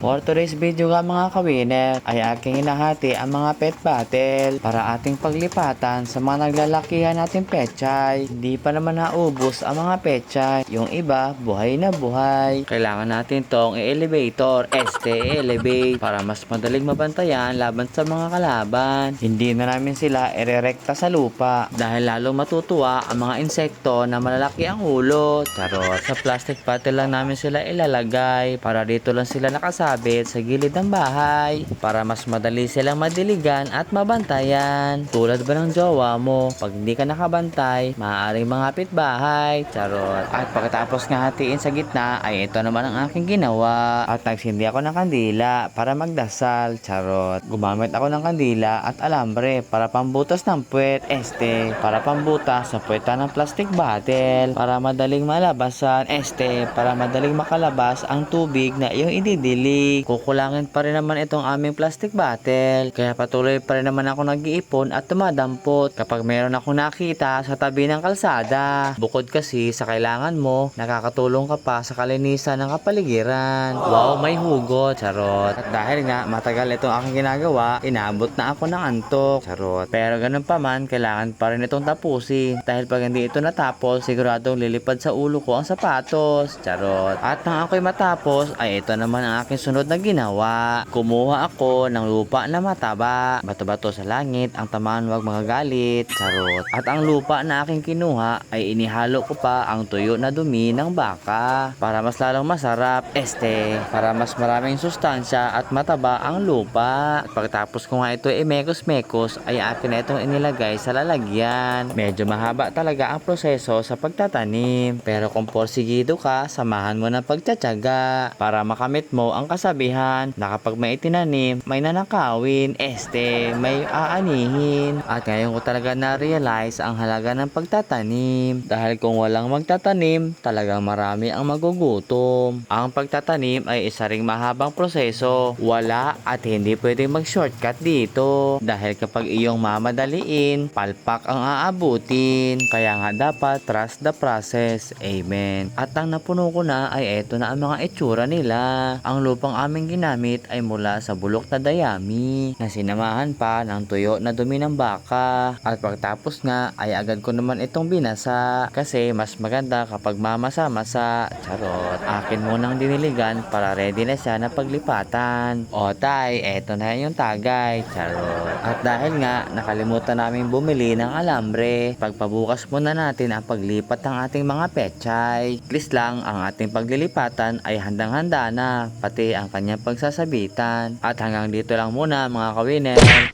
For today's video nga mga kawiner ay aking inahati ang mga pet battle para ating paglipatan sa mga naglalakihan natin pechay. Hindi pa naman naubos ang mga pechay. Yung iba, buhay na buhay. Kailangan natin tong i-elevator, este elevate para mas madaling mabantayan laban sa mga kalaban. Hindi na namin sila irerekta sa lupa dahil lalong matutuwa ang mga insekto na malalaki ang ulo. Charot. Sa plastic battle lang namin sila ilalagay para dito lang sila nakasabit sa gilid ng bahay para mas madali silang madiligan at mabantayan. Tulad ba ng jowa mo, pag hindi ka nakabantay, maaaring mangapit bahay. Charot. At pagkatapos nga hatiin sa gitna, ay ito naman ang aking ginawa. At nagsindi ako ng kandila para magdasal. Charot. Gumamit ako ng kandila at alambre para pambutas ng puwet. Este, para pambutas sa puweta ng plastic bottle. Para madaling malabasan. Este, para madaling makalabas ang tubig na iyong ididili. Kukulangin pa rin naman itong aming plastic bottle. Kaya patuloy pa rin naman ako nag-iipon at dumadampot kapag meron ako nakita sa tabi ng kalsada. Bukod kasi sa kailangan mo, nakakatulong ka pa sa kalinisan ng kapaligiran. Wow, may hugot. Charot. At dahil nga matagal itong aking ginagawa, inabot na ako ng antok. Charot. Pero ganun pa man, kailangan pa rin itong tapusin. Dahil pag hindi ito natapos, siguradong lilipad sa ulo ko ang sapatos. Charot. At nang ako'y matapos, ay ito naman ang aking sunod na ginawa. Kumuha ako ng lupa na mataba. Bato-bato sa langit, ang tamaan wag magagalit. Charot. At ang lupa na aking kinuha ay inihalo ko pa ang tuyo na dumi ng baka para mas lalong masarap. Este, para mas maraming sustansya at mataba ang lupa. At pagtapos ko nga ito imekos-mekos ay akin na itong inilagay sa lalagyan. Medyo mahaba talaga ang proseso sa pagtatanim. Pero kung porsigido ka, samahan mo ng pagtsatsaga para makamit mo ang kasabihan na kapag may itinanim, may nanakawin, este, may aanihin. At ngayon ko talaga na-realize ang halaga ng pagtatanim. Dahil kung walang magtatanim, talagang marami ang magugutom. Ang pagtatanim ay isa ring mahabang proseso. Wala at hindi pwedeng mag-shortcut dito. Dahil kapag iyong mamadaliin, palpak ang aabutin. Kaya nga dapat trust the process. Amen. At ang napuno ko na ay eto na ang mga itsura nila. Ang lupang aming ginamit ay mula sa bulok na dayami na sinamahan pa ng tuyo na dumi ng baka. At pagtapos nga ay agad ko naman itong binasa kasi mas maganda kapag mamasa-masa. Charot. Akin munang diniligan para ready na siya na paglipatan. O tay, eto na yung tagay. Charot. At dahil nga nakalimutan namin bumili ng alambre, pagpabukas muna natin ang paglipat ng ating mga pechay. Please lang, ang ating paglilipatan ay handang-handa na, pati ang kanyang pagsasabitan. At hanggang dito lang muna mga kawiner.